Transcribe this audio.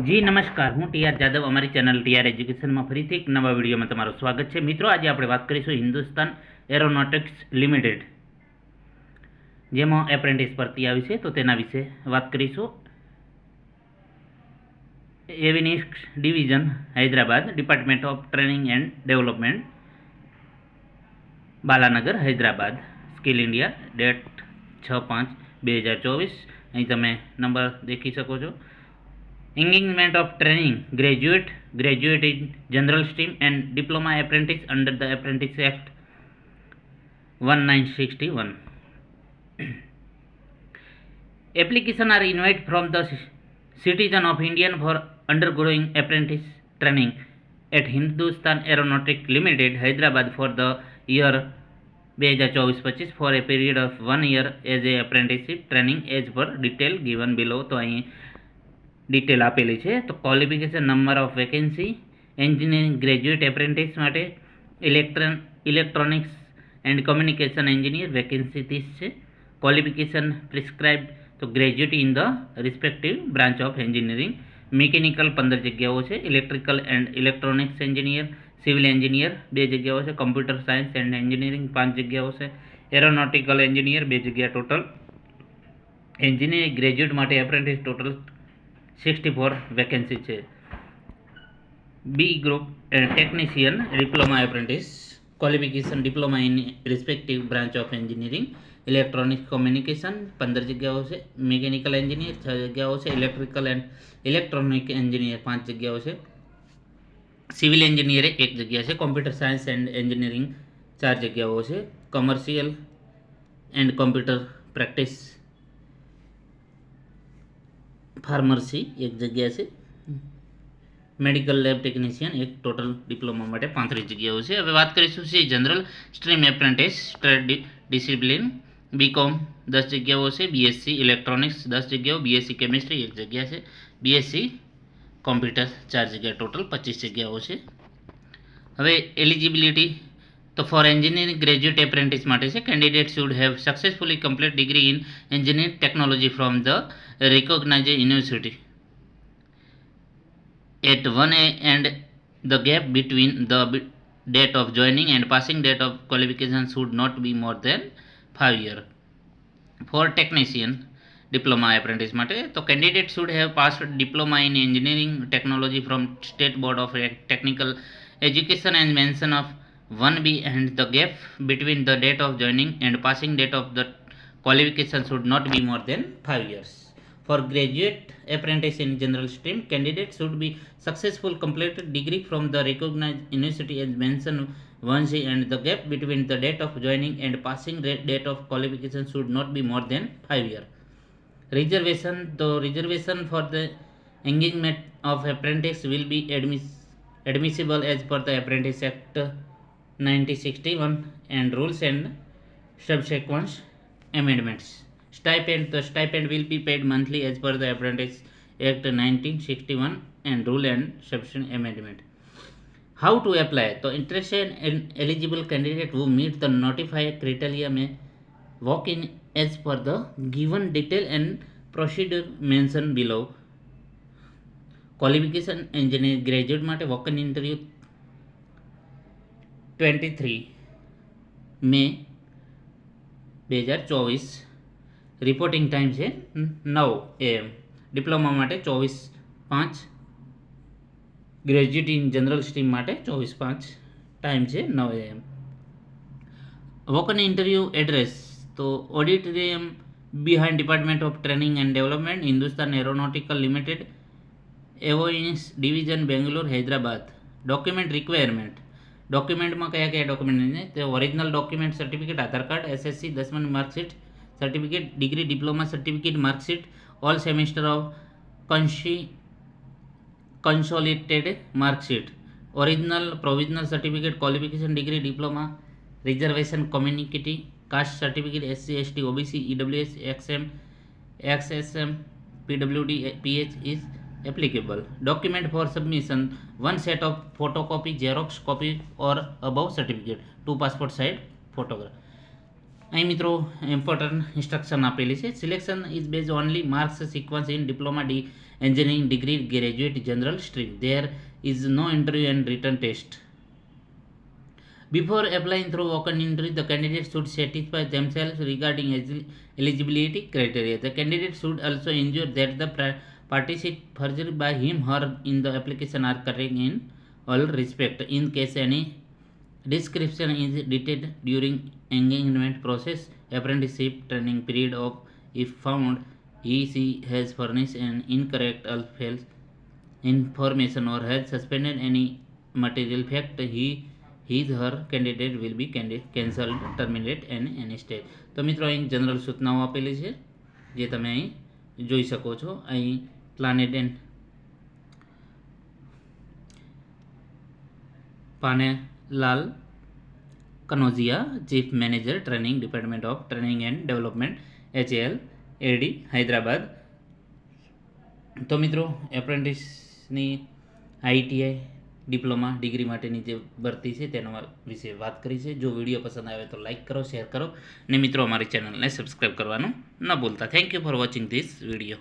જી નમસ્કાર હું ટીઆર જાદવ અમારી ચેનલ ટીઆર એજ્યુકેશનમાં ફરીથી એક નવા વિડીયોમાં તમારું સ્વાગત છે મિત્રો આજે આપણે વાત કરીશું હિન્દુસ્તાન એરોનોટિક્સ લિમિટેડ જેમાં એપ્રેન્ટિસ ભરતી આવી છે તો તેના વિશે વાત કરીશું avionics division Hyderabad department of training and development Balanagar Hyderabad skill India date છ પાંચ બે હજાર ચોવીસ અહીં તમે નંબર દેખી શકો છો Engagement of training graduate, graduate in general stream and diploma apprentice under the Apprentice Act 1961. Application are invited from the citizen of indian for undergoing apprentice training at Hindustan aeronautic Limited, Hyderabad for the year 2024-25 for a period of one year as a apprenticeship training as per detail given below. તો અહીં detail આપેલી છે તો qualification number of vacancy engineering graduate apprentice માટે electron electronics and communication engineer vacancy ત્રીસ છે qualification prescribe તો graduate in the respective branch of engineering mechanical પંદર જગ્યાઓ છે electrical and electronics engineer civil engineer બે જગ્યાઓ છે કમ્પ્યુટર સાયન્સ એન્ડ એન્જિનિયરિંગ પાંચ જગ્યાઓ છે એરોનોટિકલ એન્જિનિયર બે જગ્યા ટોટલ એન્જિનિયરિંગ ગ્રેજ્યુએટ માટે apprentice total sixty four vacancy છે B group technician diploma apprentice qualification diploma in respective branch of engineering electronics communication પંદર જગ્યાઓ છે મિકેનિકલ એન્જિનિયર છ જગ્યાઓ છે ઇલેક્ટ્રિકલ એન્ડ ઇલેક્ટ્રોનિક એન્જિનિયર પાંચ જગ્યાઓ છે સિવિલ એન્જિનિયર એક જગ્યા છે કોમ્પ્યુટર સાયન્સ એન્ડ એન્જિનિયરિંગ ચાર જગ્યાઓ છે commercial and computer practice pharmacy એક જગ્યા છે મેડિકલ લેબ ટેકનિશિયન એક ટોટલ ડિપ્લોમા માટે પાંત્રીસ જગ્યાઓ છે હવે વાત કરીશું C general stream apprentice trade discipline BCom દસ જગ્યાઓ છે બીએસસી ઇલેક્ટ્રોનિક્સ દસ જગ્યાઓ બીએસસી કેમિસ્ટ્રી એક જગ્યા છે બીએસસી કોમ્પ્યુટર ચાર જગ્યા ટોટલ પચીસ જગ્યાઓ છે હવે એલિજિબિલિટી તો ફોર એન્જિનિયરિંગ ગ્રેજ્યુએટ એપ્રેન્ટિસ માટે છે candidate should have successfully complete degree in engineering technology from the recognise university at one a and the gap between the date of joining and passing date of qualification should not be more than five year for technician diploma apprentice માટે તો candidate should have pass diploma in engineering technology from state board of technical education and mention of 1b and the gap between the date of joining and passing date of the qualification should not be more than 5 years. For graduate apprentice in general stream, candidate should be successful completed degree from the recognized university as mentioned 1c and the gap between the date of joining and passing date of qualification should not be more than 5 years. Reservation, the reservation for the engagement of apprentice will be admissible as per the Apprentice Act 1961 and rules and subsequent amendments. Stipend The stipend will be paid monthly as per the Apprentice Act 1961 and rule and subsequent amendment. How to apply? So interested and eligible candidate who meet the notified criteria may walk in as per the given detail and procedure mentioned below. Engineer Graduate. Mate walk in interview. Twenty three May બે હજાર ચોવીસ reporting time છે નવ એમ diploma માટે ચોવીસ પાંચ graduate in general stream માટે ચોવીસ પાંચ ટાઈમ છે નવ એમ વોકન ઇન્ટરવ્યૂ એડ્રેસ તો auditorium behind department of training and development Hindustan aeronautical limited avionics division Bangalore Hyderabad document requirement ડોક્યુમેન્ટમાં કયા કયા ડોક્યુમેન્ટ છે તે original document certificate Aadhaar card SSC દસમાની marksheet certificate degree diploma certificate marksheet all semester of કન્શી consolidated marksheet original provisional certificate qualification degree diploma reservation community caste certificate SC ST OBC EWS XM XSM PWD PH is applicable document for submission one set of photocopy xerox copy or above certificate two passport side photograph અહીં મિત્રો important instruction આપેલી છે selection is base only marks sequence in diploma the engineering degree graduate general stream there is no interview and written test Before applying through walk-in interview, the candidate should satisfy themselves regarding eligibility criteria. The candidate should also ensure that the participate forgery by him her in the application are correct in all respect in case any description is detailed during engagement process apprenticeship training period of if found he she has furnished an incorrect or false information or has suspended any material fact he his her candidate will be candid cancel terminate and any state તો મિત્રો અહીં general સૂચનાઓ આપેલી છે જે તમે અહીં જોઈ શકો છો અહીં planet and Panelal Kanodia, Chief Manager, Training Department of Training and Development, HAL, AD, Hyderabad. તો મિત્રો એપ્રેન્ટિસની આઈટીઆઈ ડિપ્લોમા ડિગ્રી માટેની જે ભરતી છે તેના વિશે વાત કરી છે જો વિડીયો પસંદ આવે તો લાઇક કરો શેર કરો અને મિત્રો અમારી ચેનલને સબસ્ક્રાઈબ કરવાનું ન ભૂલતા thank you for watching this video